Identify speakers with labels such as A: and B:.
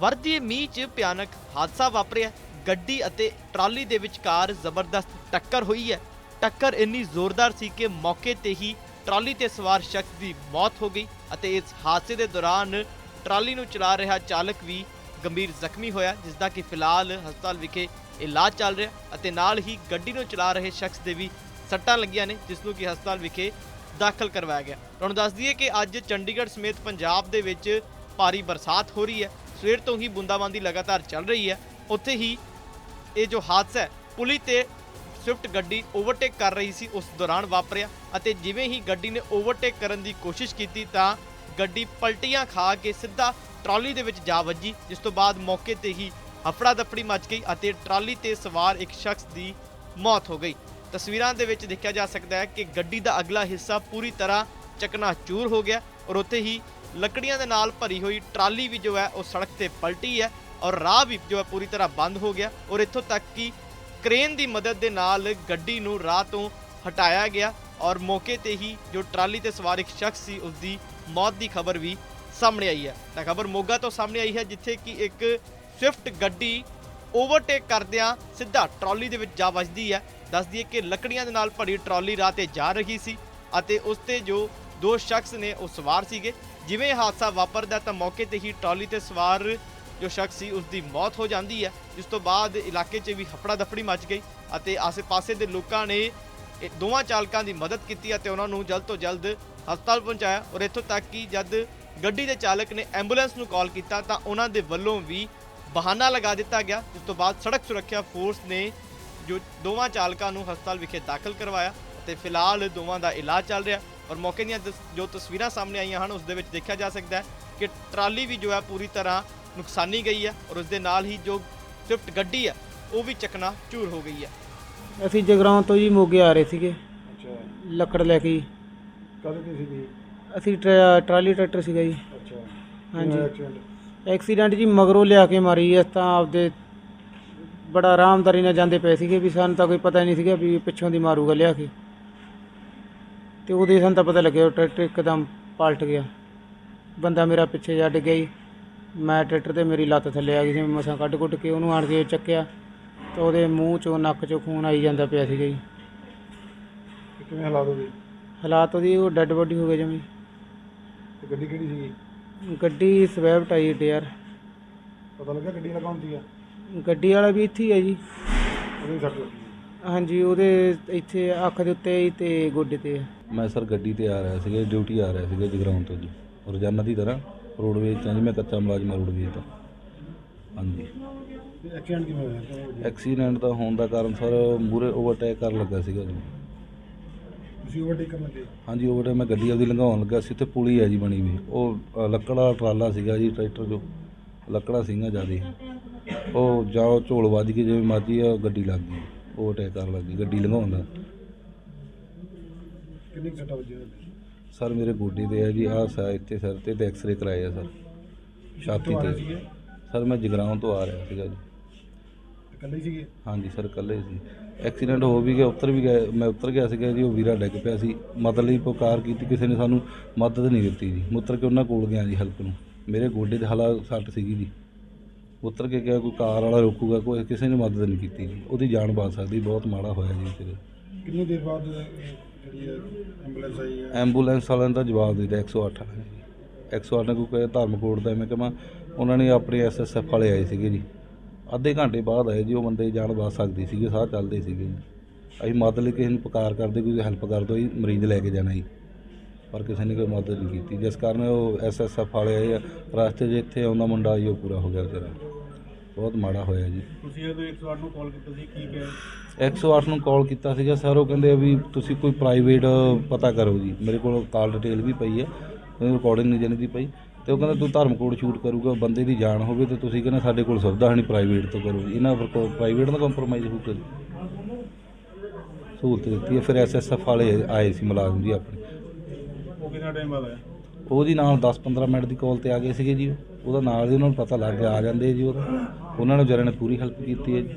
A: ਵਰਦੀ ਮੀਂਹ 'ਚ ਭਿਆਨਕ ਹਾਦਸਾ ਵਾਪਰਿਆ। ਗੱਡੀ ਅਤੇ ਟਰਾਲੀ ਦੇ ਵਿਚਕਾਰ ਜ਼ਬਰਦਸਤ ਟੱਕਰ ਹੋਈ ਹੈ। ਟੱਕਰ ਇੰਨੀ ਜ਼ੋਰਦਾਰ ਸੀ ਕਿ ਮੌਕੇ ਤੇ ਹੀ ਟਰਾਲੀ ਤੇ ਸਵਾਰ ਸ਼ਖਸ ਦੀ ਮੌਤ ਹੋ ਗਈ ਅਤੇ ਇਸ ਹਾਦਸੇ ਦੇ ਦੌਰਾਨ ਟਰਾਲੀ ਨੂੰ ਚਲਾ ਰਿਹਾ ਚਾਲਕ ਵੀ ਗੰਭੀਰ ਜ਼ਖਮੀ ਹੋਇਆ ਜਿਸ ਦਾ ਕਿ ਫਿਲਹਾਲ ਹਸਪਤਾਲ ਵਿਖੇ ਇਲਾਜ ਚੱਲ ਰਿਹਾ ਅਤੇ ਨਾਲ ਹੀ ਗੱਡੀ ਨੂੰ ਚਲਾ ਰਹੇ ਸ਼ਖਸ ਦੇ ਵੀ ਸੱਟਾਂ ਲੱਗੀਆਂ ਨੇ ਜਿਸ ਨੂੰ ਕਿ ਹਸਪਤਾਲ ਵਿਖੇ ਦਾਖਲ ਕਰਵਾਇਆ ਗਿਆ। ਤੁਹਾਨੂੰ ਦੱਸ ਦਈਏ ਕਿ ਅੱਜ ਚੰਡੀਗੜ੍ਹ ਸਮੇਤ ਪੰਜਾਬ ਦੇ ਵਿੱਚ ਭਾਰੀ ਬਰਸਾਤ ਹੋ ਰਹੀ ਹੈ। ਸਵੇਰ ਤੋਂ ਹੀ ਬੂੰਦਾਬਾਂਦੀ ਲਗਾਤਾਰ ਚੱਲ ਰਹੀ ਹੈ। ਉੱਥੇ ਹੀ ਇਹ ਜੋ ਹਾਦਸਾ ਹੈ, ਪੁਲੀ ਤੇ ਸਵਿਫਟ ਗੱਡੀ ਓਵਰਟੇਕ ਕਰ ਰਹੀ ਸੀ, ਉਸ ਦੌਰਾਨ ਵਾਪਰਿਆ ਅਤੇ ਜਿਵੇਂ ਹੀ ਗੱਡੀ ਨੇ ਓਵਰਟੇਕ ਕਰਨ ਦੀ ਕੋਸ਼ਿਸ਼ ਕੀਤੀ ਤਾਂ ਗੱਡੀ ਪਲਟੀਆਂ ਖਾ ਕੇ ਸਿੱਧਾ ਟਰਾਲੀ ਦੇ ਵਿੱਚ ਜਾ ਵੱਜੀ, ਜਿਸ ਤੋਂ ਬਾਅਦ ਮੌਕੇ ਤੇ ਹੀ ਹਫੜਾ ਦਫੜੀ ਮਚ ਗਈ ਅਤੇ ਟਰਾਲੀ ਤੇ ਸਵਾਰ ਇੱਕ ਸ਼ਖਸ ਦੀ ਮੌਤ ਹੋ ਗਈ। ਤਸਵੀਰਾਂ ਦੇ ਵਿੱਚ ਦੇਖਿਆ ਜਾ ਸਕਦਾ ਹੈ ਕਿ ਗੱਡੀ ਦਾ ਅਗਲਾ ਹਿੱਸਾ ਪੂਰੀ ਤਰ੍ਹਾਂ ਚਕਨਾਚੂਰ ਹੋ ਗਿਆ ਔਰ ਉੱਥੇ ਹੀ ਲੱਕੜੀਆਂ ਦੇ ਨਾਲ ਭਰੀ ਹੋਈ ਟਰਾਲੀ ਵੀ ਜੋ ਹੈ ਉਹ ਸੜਕ ਤੇ ਪਲਟੀ ਹੈ ਔਰ ਰਾਹ ਵੀ ਜੋ ਹੈ ਪੂਰੀ ਤਰ੍ਹਾਂ ਬੰਦ ਹੋ ਗਿਆ ਔਰ ਇੱਥੋਂ ਤੱਕ ਕਿ ਕ੍ਰੇਨ ਦੀ ਮਦਦ ਦੇ ਨਾਲ ਗੱਡੀ ਨੂੰ ਰਾਹ ਤੋਂ ਹਟਾਇਆ ਗਿਆ ਔਰ ਮੌਕੇ ਤੇ ਹੀ ਜੋ ਟਰਾਲੀ ਤੇ ਸਵਾਰ ਇੱਕ ਸ਼ਖਸ ਸੀ, ਉਸ ਦੀ ਮੌਤ ਦੀ ਖਬਰ ਵੀ ਸਾਹਮਣੇ ਆਈ ਹੈ। ਤਾਂ ਖਬਰ ਮੋਗਾ ਤੋਂ ਸਾਹਮਣੇ ਆਈ ਹੈ ਜਿੱਥੇ ਕਿ ਇੱਕ ਸਵਿਫਟ ਗੱਡੀ ਓਵਰਟੇਕ ਕਰਦਿਆਂ ਸਿੱਧਾ ਟਰਾਲੀ ਦੇ ਵਿੱਚ ਜਾ ਵੱਜਦੀ ਹੈ। ਦੱਸਦੀ ਦਈਏ ਕਿ ਲੱਕੜੀਆਂ ਦੇ ਨਾਲ ਭਰੀ ਟਰਾਲੀ ਰਾਹ ਤੇ ਜਾ ਰਹੀ ਸੀ ਅਤੇ ਉਸ ਤੇ ਜੋ ਦੋ ਸ਼ਖਸ ਨੇ ਉਹ ਸਵਾਰ ਸੀਗੇ। ਜਿਵੇਂ ਹਾਦਸਾ ਵਾਪਰਦਾ ਤਾਂ ਮੌਕੇ ਤੇ ਹੀ ਟਰਾਲੀ ਤੇ ਸਵਾਰ ਜੋ ਸ਼ਖਸ ਸੀ ਉਸ ਦੀ ਮੌਤ ਹੋ ਜਾਂਦੀ ਹੈ, ਜਿਸ ਤੋਂ ਬਾਅਦ ਇਲਾਕੇ 'ਚ ਵੀ ਹਫੜਾ ਦਫੜੀ ਮਚ ਗਈ ਅਤੇ ਆਸ-ਪਾਸੇ ਦੇ ਲੋਕਾਂ ਨੇ ਦੋਵਾਂ ਚਾਲਕਾਂ ਦੀ ਮਦਦ ਕੀਤੀ ਅਤੇ ਉਹਨਾਂ ਨੂੰ ਜਲਦ ਤੋਂ ਜਲਦ ਹਸਪਤਾਲ ਪਹੁੰਚਾਇਆ ਔਰ ਇੱਥੋਂ ਤੱਕ ਕਿ ਜਦ ਗੱਡੀ ਦੇ ਚਾਲਕ ਨੇ ਐਂਬੂਲੈਂਸ ਨੂੰ ਕਾਲ ਕੀਤਾ, ਤਾਂ ਉਹਨਾਂ ਦੇ ਵੱਲੋਂ ਵੀ ਬਹਾਨਾ ਲਗਾ ਦਿੱਤਾ ਗਿਆ, ਜਿਸ ਤੋਂ ਬਾਅਦ ਸੜਕ ਸੁਰੱਖਿਆ ਫੋਰਸ ਨੇ ਜੋ ਦੋਵਾਂ ਚਾਲਕਾਂ ਨੂੰ ਹਸਪਤਾਲ ਵਿਖੇ ਦਾਖਲ ਕਰਵਾਇਆ ਅਤੇ ਫਿਲਹਾਲ ਦੋਵਾਂ ਦਾ ਇਲਾਜ ਚੱਲ ਰਿਹਾ। ਔਰ ਮੌਕੇ ਦੀਆਂ ਜੋ ਤਸਵੀਰਾਂ ਸਾਹਮਣੇ ਆਈਆਂ ਹਨ ਉਸ ਦੇ ਵਿੱਚ ਦੇਖਿਆ ਜਾ ਸਕਦਾ ਹੈ ਕਿ ਟਰਾਲੀ ਵੀ ਜੋ ਹੈ ਪੂਰੀ ਤਰ੍ਹਾਂ ਨੁਕਸਾਨੀ ਗਈ ਹੈ ਔਰ ਉਸ ਦੇ ਨਾਲ ਹੀ ਜੋ ਸਵਿਫਟ ਗੱਡੀ ਹੈ ਉਹ ਵੀ ਚਕਨਾ ਚੂਰ ਹੋ ਗਈ ਹੈ।
B: ਅਸੀਂ ਜਗਰਾਉਂ ਤੋਂ ਜੀ ਮੋਗੇ ਆ ਰਹੇ ਸੀਗੇ।
C: ਅੱਛਾ।
B: ਲੱਕੜ ਲੈ ਕੇ।
C: ਕਦ ਤੇ ਸੀਗੀ?
B: ਅਸੀਂ ਟਰਾ- ਟਰਾਲੀ ਟਰੈਕਟਰ ਸੀਗਾ ਜੀ।
C: ਅੱਛਾ।
B: ਹਾਂਜੀ।
C: ਐਕਸੀਡੈਂਟ
B: ਐਕਸੀਡੈਂਟ ਜੀ ਮਗਰੋਂ ਲਿਆ ਕੇ ਮਾਰੀ ਇਸ ਤਾਂ ਆਪਦੇ ਬੜਾ ਆਰਾਮਦਾਰੀ ਨਾਲ ਜਾਂਦੇ ਪਏ ਸੀਗੇ ਵੀ ਸਾਨੂੰ ਤਾਂ ਕੋਈ ਪਤਾ ਨਹੀਂ ਸੀਗਾ ਵੀ ਪਿੱਛੋਂ ਦੀ ਮਾਰੂਗਾ ਲਿਆ ਕੇ। ਤੇ ਉਹਦੇ ਸਾਨੂੰ ਤਾਂ ਪਤਾ ਲੱਗਿਆ ਉਹ ਟਰੈਕਟਰ ਇੱਕਦਮ ਪਲਟ ਗਿਆ। ਬੰਦਾ ਮੇਰਾ ਪਿੱਛੇ ਜਾ ਡਿੱਗਿਆ ਜੀ। ਮੈਂ ਟਰੈਕਟਰ ਤੇ ਮੇਰੀ ਲੱਤ ਥੱਲੇ ਆ ਗਈ ਸੀ ਮੈਂ ਮਸਾਂ ਕੱਢ ਕੁੱਟ ਕੇ ਉਹਨੂੰ ਆਣ ਕੇ ਚੱਕਿਆ। ਤੇ ਉਹਦੇ ਮੂੰਹ ਚੋਂ ਨੱਕ ਚੋਂ ਖੂਨ ਆਈ ਜਾਂਦਾ ਪਿਆ ਸੀਗਾ ਜੀ।
C: ਕਿਵੇਂ ਹਾਲਾਤ ਹੋ ਗਏ?
B: ਹਾਲਾਤ ਉਹਦੀ ਉਹ ਡੈੱਡ ਬੋਡੀ ਹੋ ਗਈ ਜਮੀ।
C: ਤੇ ਗੱਡੀ ਕਿਹੜੀ ਸੀਗੀ?
B: ਗੱਡੀ ਸਵੈਬਟ ਆਈ ਯਾਰ।
C: ਪਤਾ ਲੱਗਾ ਗੱਡੀ ਕੌਣ ਸੀਗਾ?
B: ਗੱਡੀ ਵਾਲਾ ਵੀ ਇੱਥੇ ਹੀ ਹੈ ਜੀ।
C: ਉਹਦੀ ਸੱਟ ਲੱਗੀ।
B: ਹਾਂਜੀ ਉਹਦੇ ਇੱਥੇ ਅੱਖ ਦੇ ਉੱਤੇ ਹੀ ਤੇ ਗੋਡੇ ਤੇ।
D: ਮੈਂ ਸਰ ਗੱਡੀ ਤੇ ਆ ਰਿਹਾ ਸੀਗਾ ਡਿਊਟੀ ਆ ਰਿਹਾ ਸੀਗਾ ਜਗਰਾਉਂ ਤੋਂ ਜੀ। ਰੋਜ਼ਾਨਾ ਦੀ ਤਰ੍ਹਾਂ ਰੋਡਵੇਜ਼ ਜੀ ਮੈਂ ਕੱਚਾ ਮੁਲਾਜ਼ਮ ਹਾਂ ਰੋਡਵੇਜ਼ ਤੋਂ। ਹਾਂਜੀ।
C: ਐਕਸੀਡੈਂਟ ਕਿਵੇਂ ਹੋਇਆ? ਕਿਵੇਂ ਵੱਜਿਆ?
D: ਐਕਸੀਡੈਂਟ ਦਾ ਹੋਣ ਦਾ ਕਾਰਨ ਸਰ ਮੂਰੇ ਓਵਰਟੇਕ ਕਰਨ ਲੱਗਾ ਸੀਗਾ ਜੀ।
C: ਤੁਸੀਂ ਓਵਰਟੇਕ ਕਰਨ ਲੱਗੇ?
D: ਹਾਂਜੀ ਓਵਰਟੇਕ ਮੈਂ ਗੱਡੀ ਆਪਦੀ ਲੰਘਾਉਣ ਲੱਗਾ ਸੀ ਤੇ ਪੁਲੀ ਹੈ ਜੀ ਬਣੀ ਵੀ। ਉਹ ਅ, ਲੱਕੜ ਟਰਾਲਾ ਸੀਗਾ ਜੀ ਟਰੈਕਟਰ ਜੋ ਲੱਕੜਾਂ ਸੀਗੀਆਂ ਜਿਆਦੇ। ਉਹ ਜਾਓ ਝੋਲ ਵੱਜ ਕੇ ਜਿਵੇਂ ਮਰਜ਼ੀ ਆ ਗੱਡੀ ਲੱਗ ਗਈ। ਓਵਰਟੇਕ ਕਰਨ ਲੱਗੀ ਗੱਡੀ ਲੰਘਾਉਣ ਦਾ।
C: ਕਿੰਨੀ ਵੱਜੀਆਂ ਤੁਹਾਡੇ?
D: ਸਰ ਮੇਰੇ ਗੋਡੇ ਤੇ ਹੈ ਜੀ ਆਹ ਸਾ ਇੱਥੇ ਸਿਰ ਤੇ ਤੇ ਐਕਸ-ਰੇ ਕਰਾਏ ਆ ਸਰ। ਛਾਤੀ ਤੇ? ਸਰ ਮੈਂ ਜਗਰਾਉਂ ਤੋਂ ਆ ਰਿਹਾ ਸੀਗਾ ਜੀ।
C: ਤੇ ਇਕੱਲੇ ਹੀ ਸੀਗੇ?
D: ਹਾਂਜੀ ਸਰ ਇਕੱਲੇ ਸੀ। ਐਕਸੀਡੈਂਟ ਹੋ ਵੀ ਗਿਆ ਉੱਤਰ ਵੀ ਗਏ ਮੈਂ ਉੱਤਰ ਗਿਆ ਸੀਗਾ ਜੀ ਉਹ ਵੀਰਾ ਡਿੱਗ ਪਿਆ ਸੀ। ਮਦਦ ਲਈ ਪੁਕਾਰ ਕੀਤੀ ਕਿਸੇ ਨੇ ਸਾਨੂੰ ਮਦਦ ਨਹੀਂ ਦਿੱਤੀ ਜੀ। ਮੈਂ ਉੱਤਰ ਕੇ ਉਹਨਾਂ ਕੋਲ ਗਿਆ ਜੀ ਹੈਲਪ ਨੂੰ। ਮੇਰੇ ਗੋਡੇ ਦੇ ਹਾਲਾ ਸੱਟ ਸੀਗੀ ਜੀ। ਉੱਤਰ ਕੇ ਗਿਆ ਕੋਈ ਕਾਰ ਵਾਲਾ ਰੋਕੂਗਾ ਕੋਈ ਕਿਸੇ ਨੇ ਮਦਦ ਨਹੀਂ ਕੀਤੀ ਜੀ। ਉਹਦੀ ਜਾਨ ਬਚ ਸਕਦੀ ਬਹੁਤ ਮਾੜਾ ਹੋਇਆ ਜੀ ਫਿਰ।
C: ਕਿੰਨੀ ਦੇਰ ਬਾਅਦ ਜਿਹੜੀ ਐਂਬੂਲੈਂਸ ਆਈ ਹੈ?
D: ਐਂਬੂਲੈਂਸ ਵਾਲਿਆਂ ਤਾਂ ਜਵਾਬ ਦੇ ਦਿੱਤਾ 108 ਵਾਲਿਆਂ ਨੇ। ਜੀ 108 ਨੇ ਕੋਈ ਕਹੇ ਧਰਮ ਕੋਡ ਦਾ ਮੈਂ ਕਹਾਂ ਉਹਨਾਂ ਨੇ ਆਪਣੇ ਐਸਐਸਐਫ ਵਾਲੇ ਆਏ ਸੀਗੇ ਜੀ। ਅੱਧੇ ਘੰਟੇ ਬਾਅਦ ਆਏ ਜੀ ਉਹ ਬੰਦੇ ਦੀ ਜਾਨ ਬਚ ਸਕਦੀ ਸੀਗੇ ਸਾਹ ਚੱਲਦੇ ਸੀਗੇ ਜੀ। ਅਸੀਂ ਮਦਦ ਲਈ ਕਿਸੇ ਨੂੰ ਪੁਕਾਰ ਕਰਦੇ ਕੋਈ ਹੈਲਪ ਕਰ ਦਿਓ ਜੀ ਮਰੀਜ਼ ਲੈ ਕੇ ਜਾਣਾ ਜੀ। ਪਰ ਕਿਸੇ ਨੇ ਕੋਈ ਮਦਦ ਨਹੀਂ ਕੀਤੀ। ਜਿਸ ਕਾਰਨ ਉਹ ਐਸਐਸਐਫ ਵਾਲੇ ਆਏ ਆ। ਰਸਤੇ 'ਚ ਇੱਥੇ ਆਉਂਦਾ ਮੁੰਡਾ ਜੀ ਉਹ ਪੂਰਾ ਹੋ ਗਿਆ ਵਿਚਾਰਾ। ਬਹੁਤ ਮਾੜਾ ਹੋਇਆ ਜੀ।
C: ਤੁਸੀਂ ਜਦੋਂ 108 ਨੂੰ ਕਾਲ ਕੀਤਾ ਸੀ ਕੀ ਕਿਹਾ?
D: 108 ਨੂੰ ਕਾਲ ਕੀਤਾ ਸੀਗਾ ਸਰ ਉਹ ਕਹਿੰਦੇ ਵੀ ਤੁਸੀਂ ਕੋਈ ਪ੍ਰਾਈਵੇਟ ਪਤਾ ਕਰੋ ਜੀ। ਮੇਰੇ ਕੋਲ ਕਾਲ ਡਿਟੇਲ ਵੀ ਪਈ ਹੈ ਰਿਕਾਰਡਿੰਗ ਨਹੀਂ ਜਾਣੀ ਦੀ ਪਈ। ਤੇ ਉਹ ਕਹਿੰਦਾ ਤੂੰ ਧਰਮ ਕੋਡ ਸ਼ੂਟ ਕਰੂਗਾ ਬੰਦੇ ਦੀ ਜਾਨ ਹੋਵੇ ਤੇ ਤੁਸੀਂ ਕਹਿੰਦੇ ਸਾਡੇ ਕੋਲ ਸੁਵਿਧਾ ਨਹੀਂ ਪ੍ਰਾਈਵੇਟ ਤੋਂ ਕਰੋ ਇਹਨਾਂ ਫਿਰ ਪ੍ਰਾਈਵੇਟ ਨਾਲ ਕੰਪਰੋਮਾਈਜ਼ ਹੋ ਕੇ ਸਹੂਲਤ ਦਿੱਤੀ ਹੈ ਫਿਰ ਐਸਐਸਐਫ ਵਾਲੇ ਆਏ ਸੀ ਮੁਲਾਜ਼ਮ ਜੀ ਆਪਣੇ।
C: ਉਹ ਕਿੰਨਾ ਟਾਈਮ ਬਾਅਦ ਆਇਆ
D: ਉਹਦੀ ਨਾਲ 10-15 ਮਿੰਟ ਦੀ ਕਾਲ ਤੇ ਆ ਗਏ ਸੀਗੇ ਜੀ ਉਹ। ਉਹਦਾ ਨਾਲ ਹੀ ਉਹਨਾਂ ਨੂੰ ਪਤਾ ਲੱਗ ਗਿਆ, ਆ ਜਾਂਦੇ ਜੀ ਉਹਦਾ ਉਹਨਾਂ ਨੇ ਵਿਚਾਰਿਆਂ ਨੇ ਪੂਰੀ ਹੈਲਪ ਕੀਤੀ ਹੈ ਜੀ